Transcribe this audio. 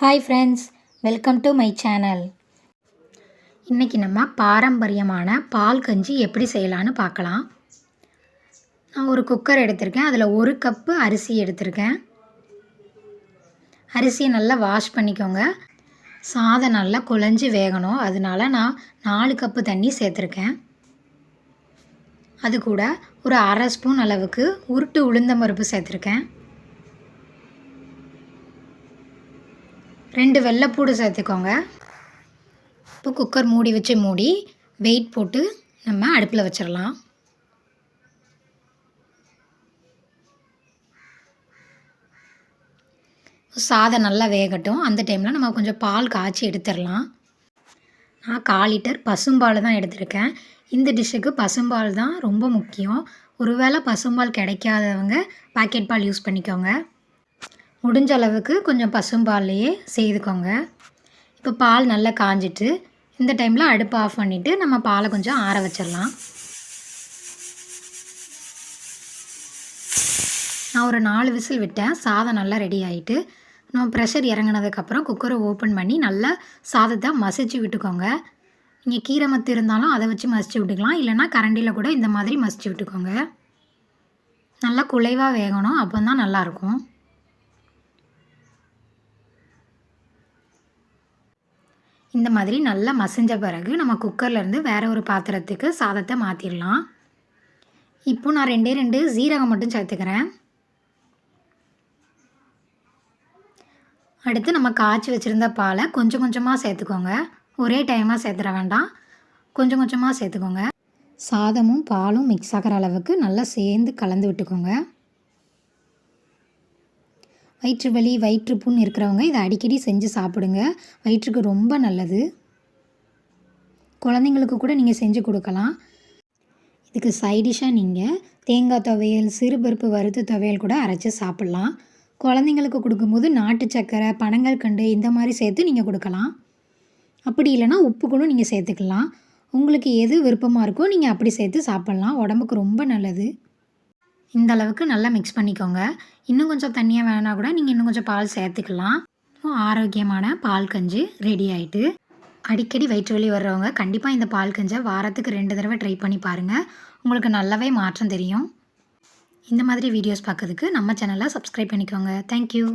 Hi friends welcome to my channel இன்றைக்கி நம்ம பாரம்பரியமான பால் கஞ்சி எப்படி செய்யலான்னு பார்க்கலாம். நான் ஒரு குக்கர் எடுத்திருக்கேன். அதில் ஒரு கப்பு அரிசி எடுத்திருக்கேன். அரிசியை நல்லா வாஷ் பண்ணிக்கோங்க. சாதம் நல்லா குழஞ்சி வேகணும். அதனால நான் நாலு கப்பு தண்ணி சேர்த்துருக்கேன். அது கூட ஒரு அரை ஸ்பூன் அளவுக்கு உருட்டு உளுந்தம் பருப்பு சேர்த்துருக்கேன். ரெண்டு வெள்ளைப்பூடு சேர்த்துக்கோங்க. இப்போ குக்கர் மூடி வச்சு மூடி வெயிட் போட்டு நம்ம அடுப்பில் வச்சிடலாம் சாதம் நல்லா வேகட்டும். அந்த டைமில் நம்ம கொஞ்சம் பால் காய்ச்சி எடுத்துடலாம் நான் கால் லிட்டர் பசும்பால் தான் எடுத்திருக்கேன். இந்த டிஷ்ஷுக்கு பசும்பால் தான் ரொம்ப முக்கியம். ஒருவேளை பசும்பால் கிடைக்காதவங்க பாக்கெட் பால் யூஸ் பண்ணிக்கோங்க. முடிஞ்ச அளவுக்கு கொஞ்சம் பசும்பால்லையே செய்துக்கோங்க. இப்போ பால் நல்லா காஞ்சிட்டு இந்த டைமில் அடுப்பு ஆஃப் பண்ணிவிட்டு நம்ம பாலை கொஞ்சம் ஆற வச்சிடலாம். நான் ஒரு நாலு விசில் விட்டேன். சாதம் நல்லா ரெடி ஆகிட்டு நம்ம ப்ரெஷர் இறங்கினதுக்கப்புறம் குக்கரை ஓப்பன் பண்ணி நல்லா சாதத்தை மசிச்சு விட்டுக்கோங்க. நீங்கள் கீரை மத்து இருந்தாலும் அதை வச்சு மசிச்சு விட்டுக்கலாம். இல்லைனா கரண்டியில் கூட இந்த மாதிரி மசிச்சு விட்டுக்கோங்க. நல்லா குலைவாக வேகணும். அப்போ தான் நல்லாயிருக்கும் இந்த மாதிரி நல்லா மசிஞ்ச பிறகு நம்ம குக்கர்லேருந்து வேறு ஒரு பாத்திரத்துக்கு சாதத்தை மாற்றிடலாம் இப்போ நான் ரெண்டே ரெண்டு சீரகம் மட்டும் சேர்த்துக்கிறேன். அடுத்து நம்ம காய்ச்சி வச்சுருந்த பாலை கொஞ்சம் கொஞ்சமாக சேர்த்துக்கோங்க. ஒரே டைமாக சேர்த்துட வேண்டாம். கொஞ்சம் கொஞ்சமாக சேர்த்துக்கோங்க. சாதமும் பாலும் மிக்ஸ் ஆகிற அளவுக்கு நல்லா சேர்ந்து கலந்து விட்டுக்கோங்க. வயிற்று வலி வயிற்றுப்புண் இருக்கிறவங்க இதை அடிக்கடி செஞ்சு சாப்பிடுங்க. வயிற்றுக்கு ரொம்ப நல்லது. குழந்தைங்களுக்கு கூட நீங்கள் செஞ்சு கொடுக்கலாம். இதுக்கு சைடிஷாக நீங்கள் தேங்காய் துவையல் சிறுபருப்பு வறுத்து துவையல் கூட அரைச்சி சாப்பிட்லாம். குழந்தைங்களுக்கு கொடுக்கும்போது நாட்டு சக்கரை பனங்கள் கண்டு இந்த மாதிரி சேர்த்து நீங்கள் கொடுக்கலாம். அப்படி இல்லைனா உப்பு கூட நீங்கள் சேர்த்துக்கலாம். உங்களுக்கு எது விருப்பமாக இருக்கோ நீங்கள் அப்படி சேர்த்து சாப்பிட்லாம். உடம்புக்கு ரொம்ப நல்லது. இந்த அளவுக்கு நல்லா மிக்ஸ் பண்ணிக்கோங்க. இன்னும் கொஞ்சம் தண்ணியாக வேணால் கூட நீங்கள் இன்னும் கொஞ்சம் பால் சேர்த்துக்கலாம். ஆரோக்கியமான பால் கஞ்சி ரெடி ஆகிட்டு அடிக்கடி வயிற்று வலி வர்றவங்க கண்டிப்பாக இந்த பால் கஞ்சை வாரத்துக்கு ரெண்டு தடவை ட்ரை பண்ணி பாருங்கள் உங்களுக்கு நல்லாவே மாற்றம் தெரியும். இந்த மாதிரி வீடியோஸ் பார்க்கறதுக்கு நம்ம சேனலை சப்ஸ்கிரைப் பண்ணிக்கோங்க. தேங்க்யூ